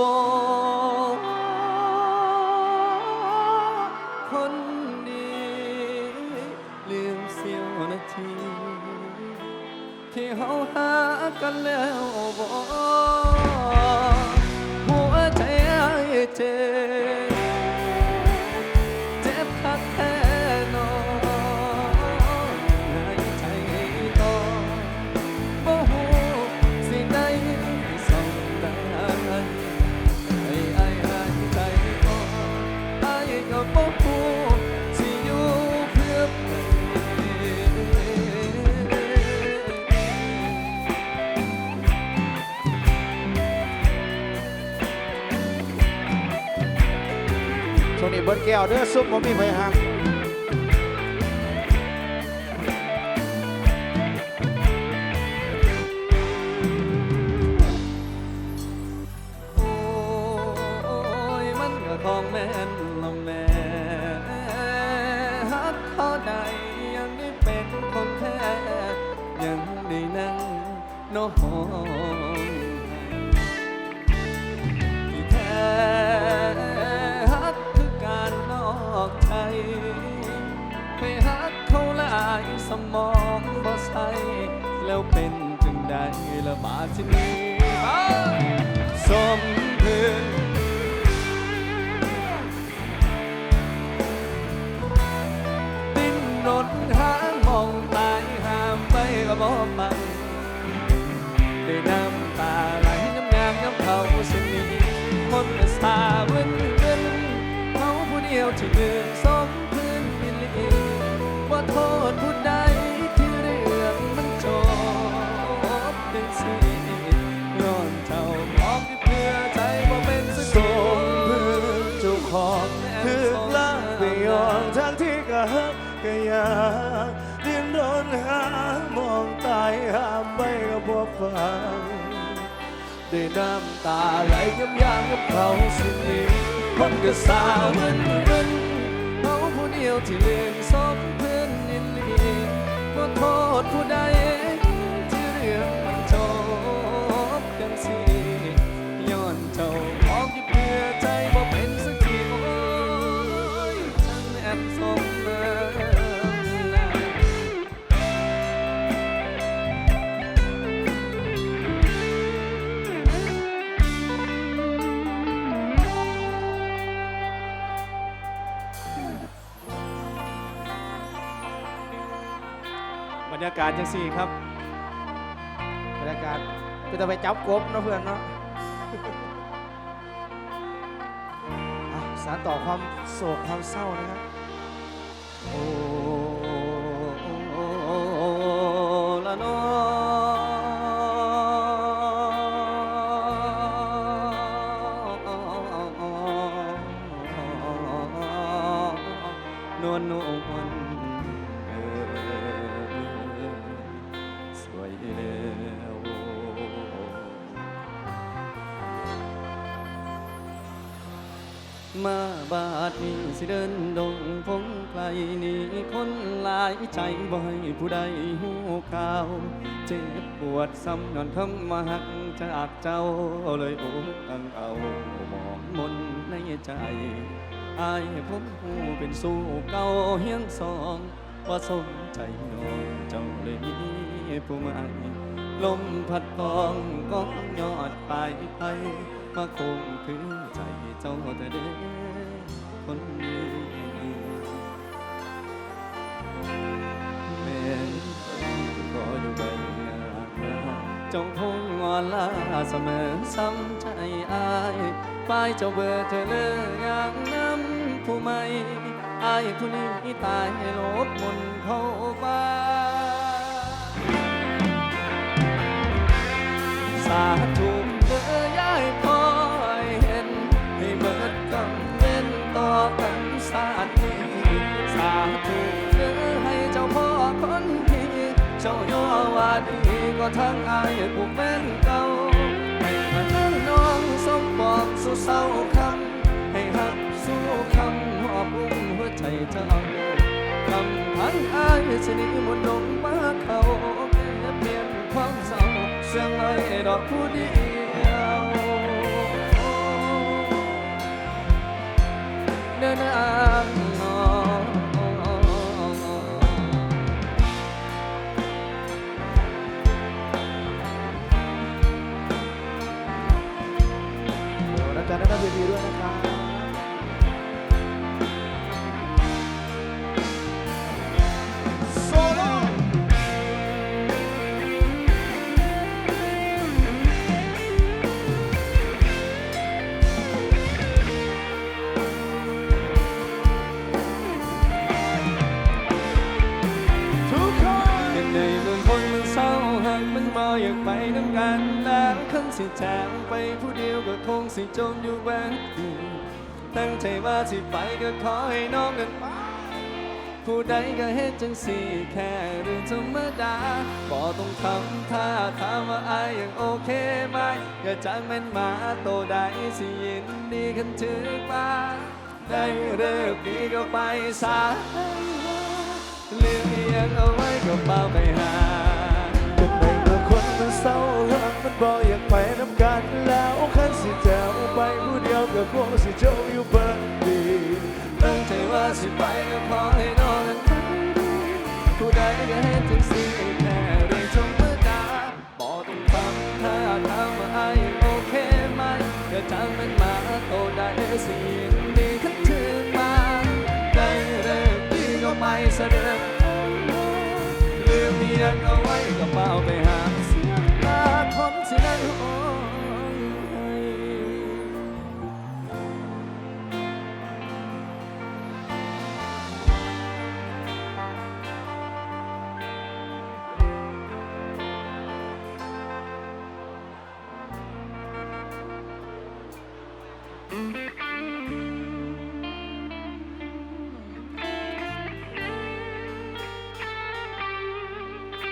ล ก้วเด้อซุปผมมีไฟหักโอ้ยมันก็ของแม่นละแม่ฮักเขาได้ยังได้เป็นคนแท้ยังได้นั่งนหอ สมองบ่ใส่แล้วเป็นจึงได้ละบาดที่นี้สมเพื้นดิ้นรนหามองตายหามไปก็บ่ปังได้ ห้ามไปก็บ่ฟังด้น้ำตาไหลย้ำยางกับเขาสินี้คนก็สาวมันรันเขาผู้เดียวที่เลี้ยงสมเพื่อนนิลีก็โทษผู้ใดากาศจังสี่ครับบรรยากาศก็จะไปจับกบนะเพื่อนเนาะอะสารต่อความโศกความเศร้านะครับโอ้ หูข่าเจ็บปวดซ้ำย้อนคำมาหักจากเจ้าเลยโอ้ตั้งเอามองมนในใจอายผมหูเป็นสู้เก่าเฮียงสองว่าสมใจนอนเจ้าเลยมีผู้ใหม่ลมพัดกองก้องยอดปลายไทยมาคงถึงใจเจ้าแต่เด็กคนนี้ เจ้าคงงอนลาเสมอซ้ำใจอายป้ายเจ้าเบอร์เธอเลยอย่างน้ำผู้ใหม่อายผู้นี้ตายให้ลบมนต์เข้าไปสาธุเมื่อยายพอยเห็น ให้เบิดกำเว้นต่อกันสาดนี้สาธุเมื่อให้เจ้าพ่อคนที่เจ้าย่อว่าดี ทั้งอายผู้เป็นเก่าให้พนั่งน้องสมบอกสู่เศร้าคำให้หักสู้คำหอบอุ้มหัวใจเจ้าคำพังอายสิหนีมนต์ดงมาเขาเปลี่ยนความเศร้าเสียงไอ้ดอกผู้ดี ไปน้ำกันแล้วคันสิแจงไปผู้เดียวก็คงสิจมอยู่แบบนี้ตั้งใจว่าสิไปก็ขอให้น้องกันไปผู้ใดก็เฮ็ดจังสี่แค่เรื่องธรรมดาบ่ต้องทำท่าถามว่าอายยังโอเคไหมก็จังแม่นมาโตได้สิยินดีคันถือมาได้เลิกดีก็ไปซะเรื่องเอียงเอาไว้ก็เป่าไปหา บอกอยากไปน้ำกันแล้วคันสิแจวไปผู้เดียวก็คงสิเจ้าอยู่เบิดดีตั้งใจว่าสิไปก็ขอให้น้องนั้นไปดีผู้ใดก็เฮ็ดจังสี่แค่เรื่องธรรมดาบ่ต้องทำท่าถามว่าอายโอเคไหมก็จังม่นมาโตได้สิยินดีคันถือมาได้เลิกดีก็ไปซะเด้อลืมเมียงเอาไว้ก็เอาไปหา โอ้ย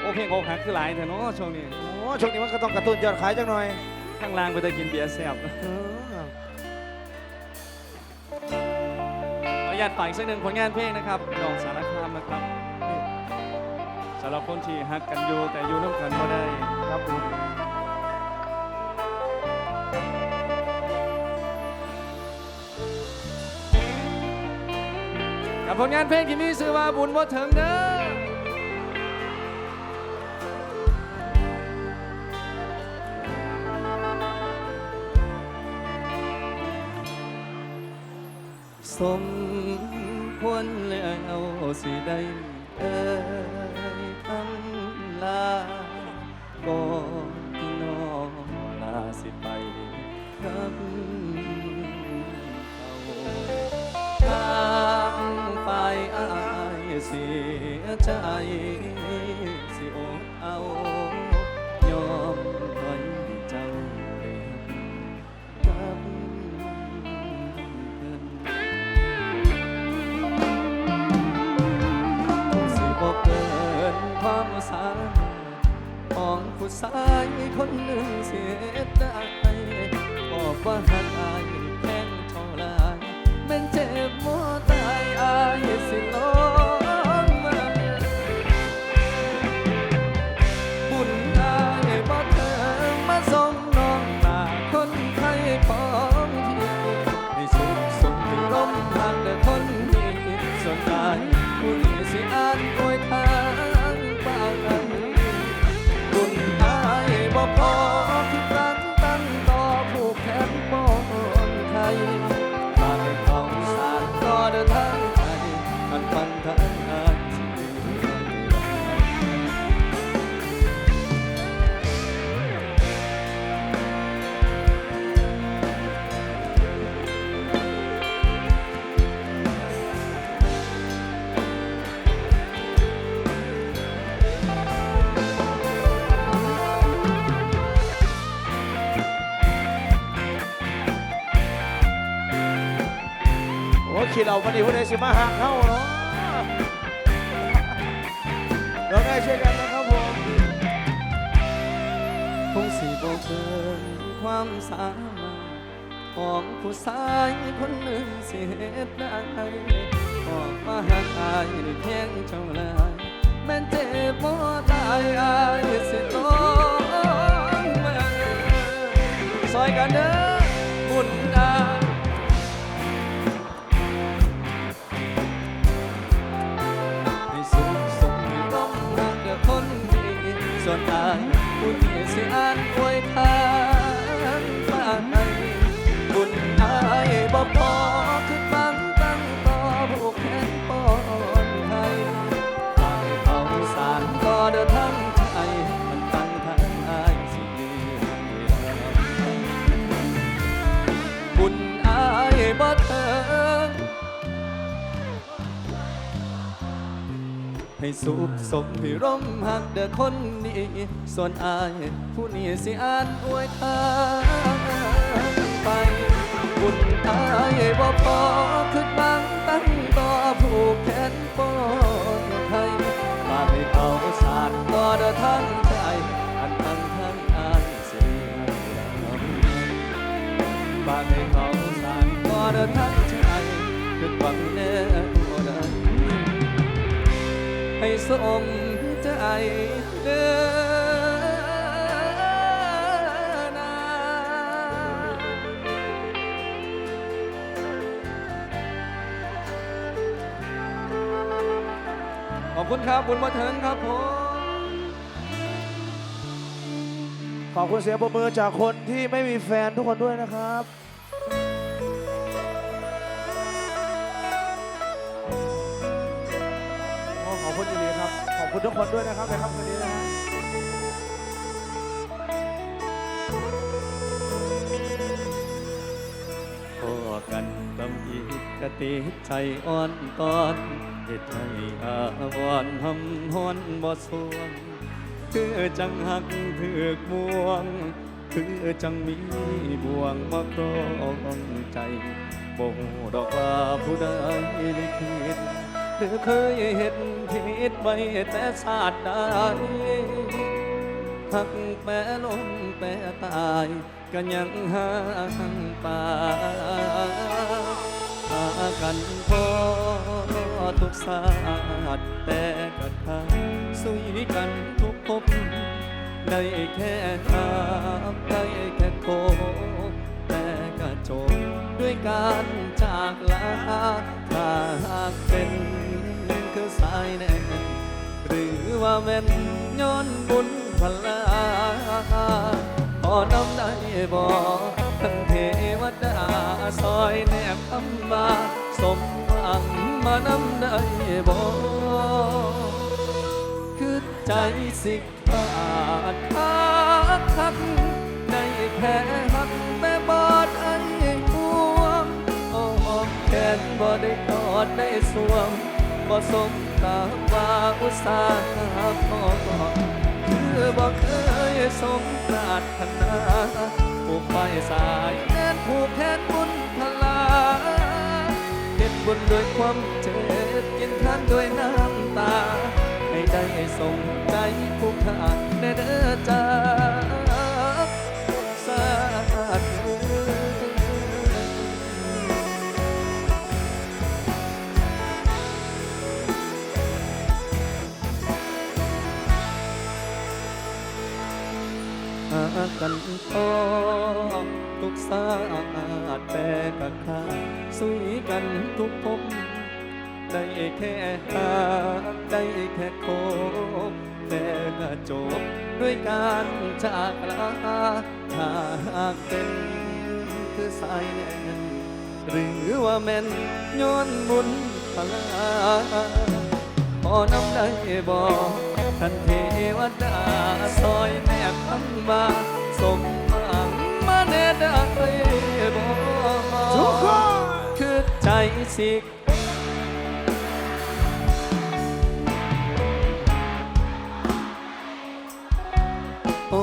โอ้เพลงอกหักคือหลายแต่เนาะช่วงนี้โอ้ ช่วงนี้มันก็ต้องกระตุ้นยอดขายจังหน่อยข้างล่างไปแต่กินเบียร์แซ่บเออขออนุญาตฝากอีกสักหนึ่งผลงานเพลงนะครับน้องสารคามนะครับนี่สำหรับคนที่ฮักกันอยู่แต่อยู่น้ำกันบ่ได้ครับผมกับผลงานเพลงที่มีชื่อว่าบุญบ่ถึงเด้อ สมควรแล้วสิได้เอ่ยคำลาก่อนที่น้องลาสิไปกับเขาทางฝ่ายอายเสียใจสิอดเอา ของผู้ชายคนหนึ่งเสียใจบอกว่า คิดเอาวันนี้ผู้ใดสิมาหักเข้าเนาะเราได้ช่วยกันนะครับผมคงสิบ่เกินความสามารถของผู้ชายคนหนึ่งสิเหตุได้ออกมาหาอายได้เพียงเท่าไรแม้นเจ็บบ่ตายอายสิลงมาซอยกันเด้อ ให้สุขสมให้ร่มหักเด้อคนนี้ส่วนอายผู้นี้สิอ่านอวยทางไปบุญอายบ่พอคือบางตั้งต่อผูกแขนปอนไทยฝากให้เขาสาดต่อเด้อทางใจอันตั้งทางอายเสียฝากให้เขาสาดต่อเด้อทาง สมใจเดินนาขอบคุณครับบุญมาถึงครับผมขอบคุณเสียงปรบมือจากคนที่ไม่มีแฟนทุกคนด้วยนะครับ อ้ขอบคุณจริงๆครับ ขอบคุณทุกคนด้วยนะครับในค่ำคืนนี้นะฮะพอกันกำอีกกติใจอ่อนตอนเหตุให้อาวรณ์หำหอนบ่สวง คือจังหักถือกบ่วง คือจังมีบ่วงมาครองใจบ่งดอกว่าผู้ใดลิขิต รือเคยเห็นผิดไว้แต่ศาสตร์ใดหักแปรลมแปรตายก็ยังหางป่าหากันพอทุกศาสตร์แต่ก็ทาสุยกันทุกภพได้แค่ทามได้แค่โคแต่ก็จบด้วยการจากลาถ้าหากเป็น คือสายแน่หรือว่าแม่นย้อนบุญพลาพอนำได้บ่ทั้งเทวดาซอยแนบคำมาสมหวังมานำได้บ่คือใจสิขาดคักคักได้แค่หักแม่บอดไอ้ห่วงโอ้แขนบ่ได้กอดได้สวม บ่สมกับว่าอุตสาห์พอคือบ่เคยสมปรารถนาผูกไปสายแน่นผูกแขนบุญพลาเก็บบุญด้วยความเจ็บกินทานด้วยน้ำตา ให้ได้สมใจผู้ขาดแน่เด้อจ้า กันพอทุกสาดแต่กะขาสุยกันทุกภพได้แค่หาได้แค่โคบแต่ก็จบด้วยการจากลาถ้าหากเป็นคือสายแน่นหรือว่าแม่นย้อนบุญพลาพอนำได้บอกท่านเทวดาซอยแนบคำมา สมังมาแน่ได้บอกทุกคนคือใจสิกโอ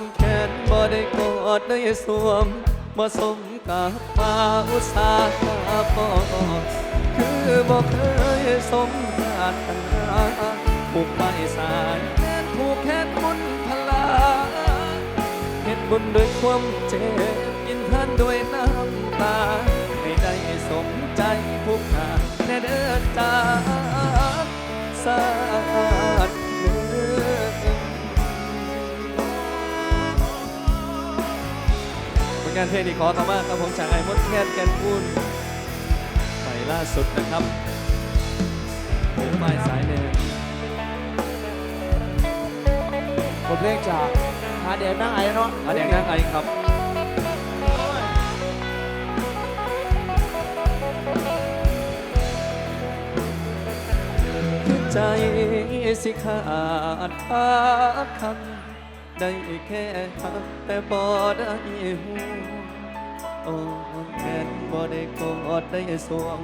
มแขนบ่ได้กอดได้สวมบ่สมกับมาอุตสาห์ปอดคือบอกเคยสมปรารถนาผูกไปสายแน่นผูกแขนบุน บุญด้วยความเจ็บกินทานด้วยน้ำตาให้ได้สมใจผู้ขาแน่เด้อจ้าสาดเนื้อผลงานเพลงนี้ขอคำว่าครับผมจากไอ้มดแคนแกนพูนไปล่าสุดนะครับผมไม้สายเนินบทเพลงจาก หาแดงนั่งไอ้เนาะหาแดงนั่งไอ้ครับใจสิขาดพักคำได้แค่พัแต่บ่ได้หูอ่อนแขนบ่ได้กอดได้สวง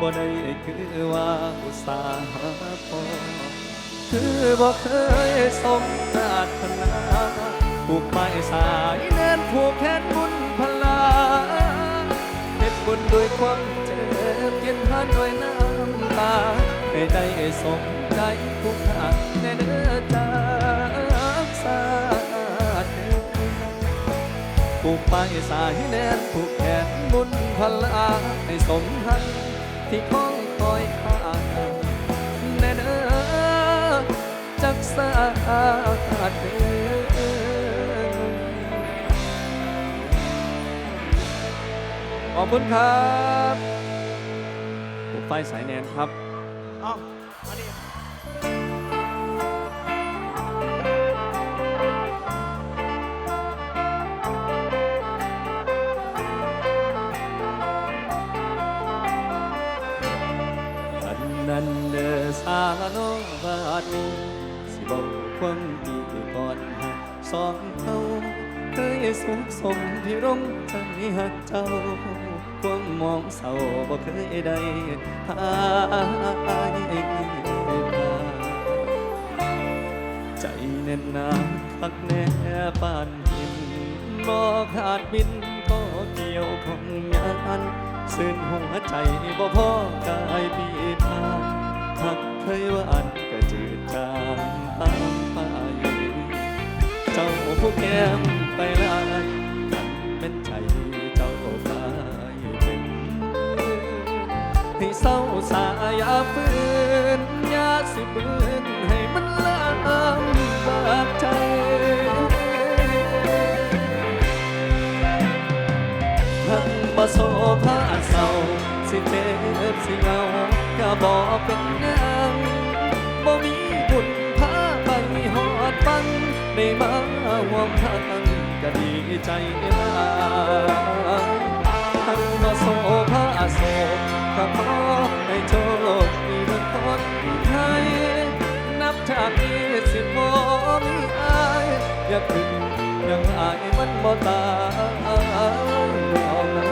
บ่ได้คือว่าอุตสาหะพอคือบ่เคยสมปารถนา ผูกไม้สายแน่นผูกแขนบุญพลาเฮ็ดบุญด้วยความเจ็บเย็นหันด้วยน้ำตาให้ได้สมใจทุกขาดในเด้อจากสาธุผูกไม้สายแน่นผูกแขนบุญพลาให้สมหันที่คองคอยข้าแน่เด้อจักสาด อบคุณครับผมไฟสายแนนครับเอาอันนี้อันนั้นเดอสาวน้องบาดนี้สิบอกความดีก่อนหักสองเขา สุขสมที่ร่มใจหักเจ้า ความมองเศร้าบ่เคยได้พายพาใจแน่นหนาคักแน่ปานหินบ่ขาดบินก็เกี่ยวของงานซึ่งหัวใจบ่พอกายปีทางหักเคยหวานก็จืดจางตามไปเจ้าผู้แก้ม ไปลายกันเป็นใจเจ้าตายเป็นให้เศร้าสายาฝืนยาสิบืนให้มันลำบากใจทั้งบ่โซพาเศร้าสิเจ็บสิเงาก็บอกเป็นหยังบ่มีบุญพาไปหอดฟังได้มาห่วมทาง ก็ดีใจหลาทั้งบ่โซพาโศกก็ขอให้โชคดีทุกคนไทยนับจากนี้สิบ่มีอายอย่าขึ้นยังอายมันบ่ตายเอานา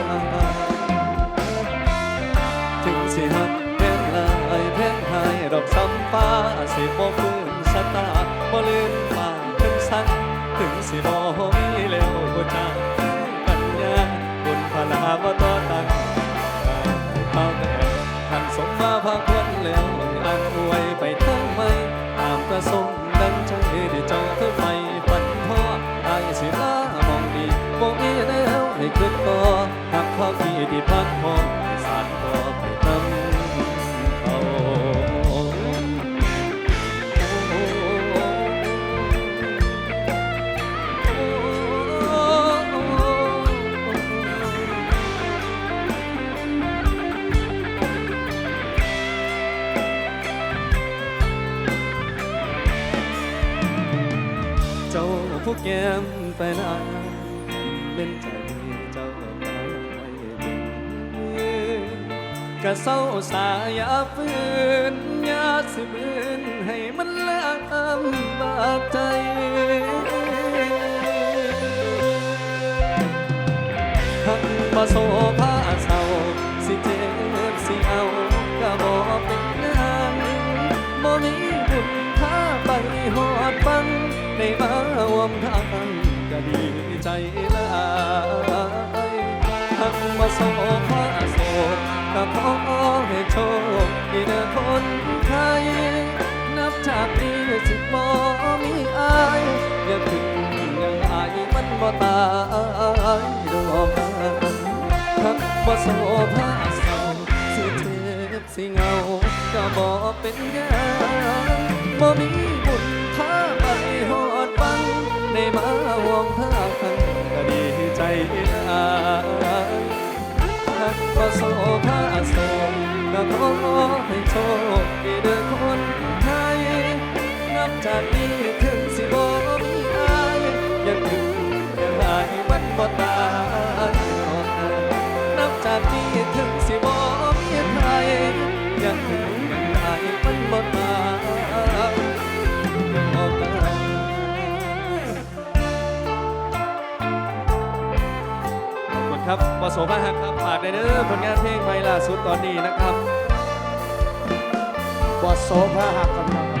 ถึงสิหักแพงลายแพงหายดอกซ้ำฟ้าสิบ่ฟื้นสตาบ่ลืมมาถึงสันถึงสิบ่มี แล้วบ่จาปัญญาบุญพลาวตอตังเอาแต่หันสมมาพาควรแล้วอันอวยไปทั้งไม่ตามประสงค์ดังใจที่เจ้าเธอไปปันพ่อไอายสิลามองดีบ่มีแล้วให้ขึ้นต่อหักข้อที่ที่พักพอ นานเป็นใจเจ้าไปเป็นกะเศร้าสายาฝืนยาสิบืนให้มันลำบากใจทั้งบ่โซพาเศร้าสิเจ็บสิเอาก็บ่เป็นหยังบ่มีบุญพาไปหอดฟังได้มาวมทาง ก็ดีใจหลายทั้งบ่โซพาโศกก็ขอให้โชคดีเด้อคนไทยนับจากนี้สิบ่มีอายอย่าถึงยังอายมันบ่ตายดอกทักบ่โซพาเศร้าสิเจ็บสิเงาก็บ่เป็นหยังบ่มี ได้มาห่วงทางก็ดีใจหลายหักบ่โซพาโศกก็ขอให้โชคดีเด้อคนไทยนับจากนี้ถึงสิบ ปโสภาหักครับฝากในเด้อผลงานเพลงใหม่ล่าสุดตอนนี้นะครับบอสโซพาหักกับพี่น้องครับ